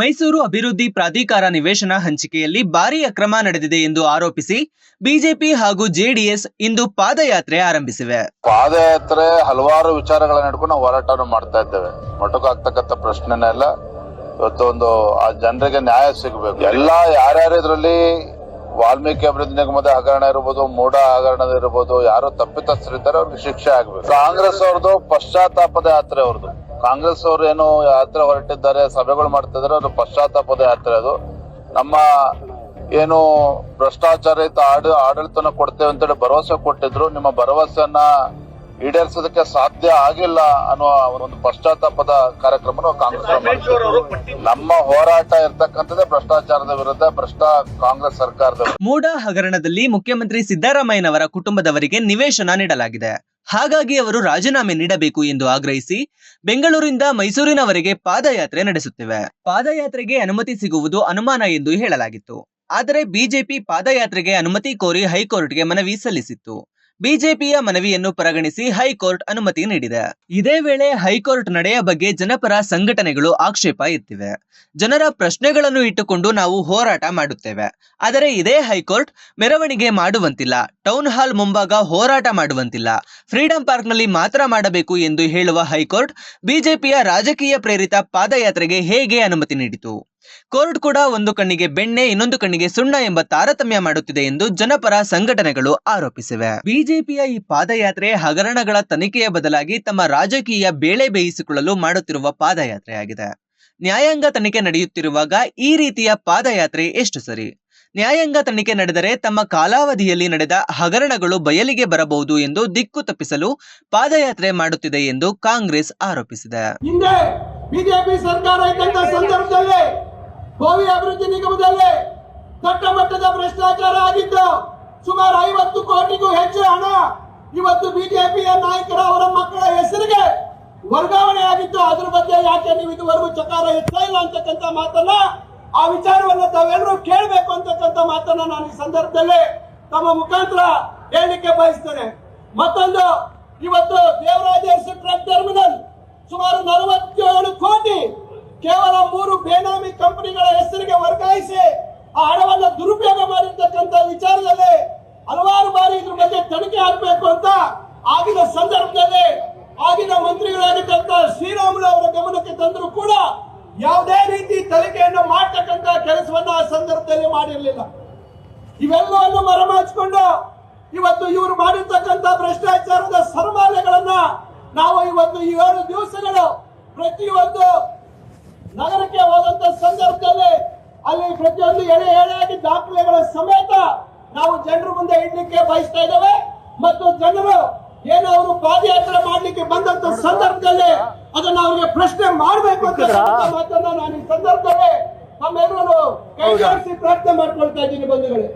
ಮೈಸೂರು ಅಭಿವೃದ್ಧಿ ಪ್ರಾಧಿಕಾರ ನಿವೇಶನ ಹಂಚಿಕೆಯಲ್ಲಿ ಭಾರೀ ಅಕ್ರಮ ನಡೆದಿದೆ ಎಂದು ಆರೋಪಿಸಿ ಬಿಜೆಪಿ ಹಾಗೂ ಜೆಡಿಎಸ್ ಇಂದು ಪಾದಯಾತ್ರೆ ಆರಂಭಿಸಿವೆ. ಪಾದಯಾತ್ರೆ ಹಲವಾರು ವಿಚಾರಗಳನ್ನ ಇಟ್ಕೊಂಡು ನಾವು ಹೋರಾಟವನ್ನು ಮಾಡ್ತಾ ಇದ್ದೇವೆ. ಮೊಟಕಾಗ್ತಕ್ಕಂಥ ಪ್ರಶ್ನೆನೇ ಇಲ್ಲ. ಇವತ್ತು ಒಂದು, ಆ ಜನರಿಗೆ ನ್ಯಾಯ ಸಿಗಬೇಕು. ಎಲ್ಲ ಯಾರ್ಯಾರ ಇದ್ರಲ್ಲಿ ವಾಲ್ಮೀಕಿ ಅಭಿವೃದ್ಧಿ ನಿಗಮದ ಹಗರಣ ಇರ್ಬೋದು ಮೂಡ ಹಗರಣ ಇರ್ಬೋದು, ಯಾರು ತಪ್ಪಿತಸ್ಥರಿದ್ದಾರೆ, ಅವ್ರಿಗೆ ಶಿಕ್ಷೆ ಆಗ್ಬೇಕು. ಕಾಂಗ್ರೆಸ್ ಅವ್ರದ್ದು ಪಶ್ಚಾತ್ತಾಪದ ಯಾತ್ರೆ ಅವ್ರದ್ದು. ಕಾಂಗ್ರೆಸ್ ಅವರು ಏನು ಯಾತ್ರೆ ಹೊರಟಿದ್ದಾರೆ ಸಭೆಗಳು ಮಾಡ್ತಿದ್ದಾರೆ ಅದು ಪಶ್ಚಾತ್ತಾಪದ ಯಾತ್ರೆ ಅದು. ನಮ್ಮ ಏನು ಭ್ರಷ್ಟಾಚಾರಯುತ ಆಡ ಆಡಳಿತನ ಕೊಡ್ತೇವೆ ಅಂತೇಳಿ ಭರವಸೆ ಕೊಟ್ಟಿದ್ರು. ನಿಮ್ಮ ಭರವಸೆಯನ್ನ ಈಡೇರಿಸೋದಕ್ಕೆ ಸಾಧ್ಯ ಆಗಿಲ್ಲ ಅನ್ನುವ ಒಂದು ಪಶ್ಚಾತ್ತಾಪದ ಕಾರ್ಯಕ್ರಮ ಕಾಂಗ್ರೆಸ್ ಅವ್ರು ನಮ್ಮ ಹೋರಾಟ ಇರ್ತಕ್ಕಂಥದ್ದೇ ಭ್ರಷ್ಟಾಚಾರದ ವಿರುದ್ಧ ಭ್ರಷ್ಟ ಕಾಂಗ್ರೆಸ್ ಸರ್ಕಾರದ. ಮೂಡ ಹಗರಣದಲ್ಲಿ ಮುಖ್ಯಮಂತ್ರಿ ಸಿದ್ದರಾಮಯ್ಯನವರ ಕುಟುಂಬದವರಿಗೆ ನಿವೇಶನ ನೀಡಲಾಗಿದೆ. ಹಾಗಾಗಿ ಅವರು ರಾಜೀನಾಮೆ ನೀಡಬೇಕು ಎಂದು ಆಗ್ರಹಿಸಿ ಬೆಂಗಳೂರಿಂದ ಮೈಸೂರಿನವರೆಗೆ ಪಾದಯಾತ್ರೆ ನಡೆಸುತ್ತಿವೆ. ಪಾದಯಾತ್ರೆಗೆ ಅನುಮತಿ ಸಿಗುವುದು ಅನುಮಾನ ಎಂದು ಹೇಳಲಾಗಿತ್ತು. ಆದರೆ ಬಿಜೆಪಿ ಪಾದಯಾತ್ರೆಗೆ ಅನುಮತಿ ಕೋರಿ ಹೈಕೋರ್ಟ್ಗೆ ಮನವಿ ಸಲ್ಲಿಸಿತ್ತು. ಬಿಜೆಪಿಯ ಮನವಿಯನ್ನು ಪರಿಗಣಿಸಿ ಹೈಕೋರ್ಟ್ ಅನುಮತಿ ನೀಡಿದೆ. ಇದೇ ವೇಳೆ ಹೈಕೋರ್ಟ್ ನಡೆಯ ಬಗ್ಗೆ ಜನಪರ ಸಂಘಟನೆಗಳು ಆಕ್ಷೇಪ ಎತ್ತಿವೆ. ಜನರ ಪ್ರಶ್ನೆಗಳನ್ನು ಇಟ್ಟುಕೊಂಡು ನಾವು ಹೋರಾಟ ಮಾಡುತ್ತೇವೆ. ಆದರೆ ಇದೇ ಹೈಕೋರ್ಟ್ ಮೆರವಣಿಗೆ ಮಾಡುವಂತಿಲ್ಲ. ಟೌನ್ ಹಾಲ್ ಮುಂಭಾಗ ಹೋರಾಟ ಮಾಡುವಂತಿಲ್ಲ. ಫ್ರೀಡಂ ಪಾರ್ಕ್ನಲ್ಲಿ ಮಾತ್ರ ಮಾಡಬೇಕು ಎಂದು ಹೇಳುವ ಹೈಕೋರ್ಟ್ ಬಿಜೆಪಿಯ ರಾಜಕೀಯ ಪ್ರೇರಿತ ಪಾದಯಾತ್ರೆಗೆ ಹೇಗೆ ಅನುಮತಿ ನೀಡಿತು? ಕೋರ್ಟ್ ಕೂಡ ಒಂದು ಕಣ್ಣಿಗೆ ಬೆಣ್ಣೆ, ಇನ್ನೊಂದು ಕಣ್ಣಿಗೆ ಸುಣ್ಣ ಎಂಬ ತಾರತಮ್ಯ ಮಾಡುತ್ತಿದೆ ಎಂದು ಜನಪರ ಸಂಘಟನೆಗಳು ಆರೋಪಿಸಿವೆ. ಬಿಜೆಪಿಯ ಈ ಪಾದಯಾತ್ರೆ ಹಗರಣಗಳ ತನಿಖೆಯ ಬದಲಾಗಿ ತಮ್ಮ ರಾಜಕೀಯ ಬೇಳೆ ಬೇಯಿಸಿಕೊಳ್ಳಲು ಮಾಡುತ್ತಿರುವ ಪಾದಯಾತ್ರೆಯಾಗಿದೆ. ನ್ಯಾಯಾಂಗ ತನಿಖೆ ನಡೆಯುತ್ತಿರುವಾಗ ಈ ರೀತಿಯ ಪಾದಯಾತ್ರೆ ಎಷ್ಟು ಸರಿ? ನ್ಯಾಯಾಂಗ ತನಿಖೆ ನಡೆದರೆ ತಮ್ಮ ಕಾಲಾವಧಿಯಲ್ಲಿ ನಡೆದ ಹಗರಣಗಳು ಬಯಲಿಗೆ ಬರಬಹುದು ಎಂದು ದಿಕ್ಕು ತಪ್ಪಿಸಲು ಪಾದಯಾತ್ರೆ ಮಾಡುತ್ತಿದೆ ಎಂದು ಕಾಂಗ್ರೆಸ್ ಆರೋಪಿಸಿದೆ. ಭೋವಿ ಅಭಿವೃದ್ಧಿ ನಿಗಮದಲ್ಲಿ ದೊಡ್ಡ ಮಟ್ಟದ ಭ್ರಷ್ಟಾಚಾರ ಆಗಿದ್ದು ಸುಮಾರು ಐವತ್ತು ಕೋಟಿಗೂ ಹೆಚ್ಚು ಹಣ ಇವತ್ತು ಬಿಜೆಪಿಯ ನಾಯಕರ ಅವರ ಮಕ್ಕಳ ಹೆಸರಿಗೆ ವರ್ಗಾವಣೆ ಆಗಿತ್ತು. ಅದ್ರ ಬಗ್ಗೆ ಯಾಕೆ ನೀವು ಇದುವರೆಗೂ ಚಕಾರ ಹೆಚ್ಚಾ ಇಲ್ಲ ಅಂತಕ್ಕಂಥ ಮಾತನ್ನ ಆ ವಿಚಾರವನ್ನ ತಾವೆಲ್ಲರೂ ಕೇಳಬೇಕು ಅಂತಕ್ಕಂಥ ಮಾತನ್ನ ನಾನು ಈ ಸಂದರ್ಭದಲ್ಲಿ ತಮ್ಮ ಮುಖಾಂತರ ಹೇಳಲಿಕ್ಕೆ ಬಯಸ್ತೇನೆ. ಮತ್ತೊಂದು, ಇವತ್ತು ದೇವರಾಜ ಟ್ರಕ್ ಟರ್ಮಿನಲ್ ಸುಮಾರು ನಲವತ್ತೇಳು ಕೋಟಿ ಕೇವಲ ಮೂರು ಬೇನಾಮಿ ಕಂಪನಿಗಳ ಹೆಸರಿಗೆ ವರ್ಗಾಯಿಸಿ ಆ ಹಣವನ್ನು ದುರುಪಯೋಗ ಮಾಡಿರ್ತಕ್ಕಂಥ ವಿಚಾರದಲ್ಲಿ ಹಲವಾರು ಬಾರಿ ಇದ್ರ ಬಗ್ಗೆ ತನಿಖೆ ಆಗ್ಬೇಕು ಅಂತ ಆಗಿನ ಸಂದರ್ಭದಲ್ಲಿ ಆಗಿನ ಮಂತ್ರಿಗಳಾಗಿರ್ತಕ್ಕಂಥ ಶ್ರೀರಾಮುಲು ಅವರ ಗಮನಕ್ಕೆ ತಂದರೂ ಕೂಡ ಯಾವುದೇ ರೀತಿ ತನಿಖೆಯನ್ನು ಮಾಡ್ತಕ್ಕಂಥ ಕೆಲಸವನ್ನ ಆ ಸಂದರ್ಭದಲ್ಲಿ ಮಾಡಿರಲಿಲ್ಲ. ಇವೆಲ್ಲವನ್ನು ಮರಮಾಚಿಕೊಂಡು ಇವತ್ತು ಇವರು ಮಾಡಿರ್ತಕ್ಕಂಥ ಭ್ರಷ್ಟಾಚಾರದ ಸರ್ಮಾಲೆಗಳನ್ನ ನಾವು ಇವತ್ತು ಈ ಏಳು ದಿವಸಗಳು ಪ್ರತಿಯೊಂದು ನಗರಕ್ಕೆ ಹೋದಂತ ಸಂದರ್ಭದಲ್ಲಿ ಅಲ್ಲಿ ಪ್ರತಿಯೊಂದು ಎಳೆ ಎಳೆಯಾಗಿ ದಾಖಲೆಗಳ ಸಮೇತ ನಾವು ಜನರ ಮುಂದೆ ಇಡ್ಲಿಕ್ಕೆ ಬಯಸ್ತಾ ಇದ್ದೇವೆ ಮತ್ತು ಜನರು ಏನು ಅವರು ಪಾದಯಾತ್ರೆ ಮಾಡ್ಲಿಕ್ಕೆ ಬಂದಂತ ಸಂದರ್ಭದಲ್ಲಿ ಅದನ್ನ ಅವರಿಗೆ ಪ್ರಶ್ನೆ ಮಾಡಬೇಕು ಅಂತ ಮಾತನ್ನ ನಾನು ಈ ಸಂದರ್ಭದಲ್ಲಿ ತಮ್ಮೆಲ್ಲರೂ ಕೈಗಾರಿಸಿ ಪ್ರಾರ್ಥನೆ ಮಾಡ್ಕೊಳ್ತಾ ಇದ್ದೀನಿ ಬಂಧುಗಳೇ.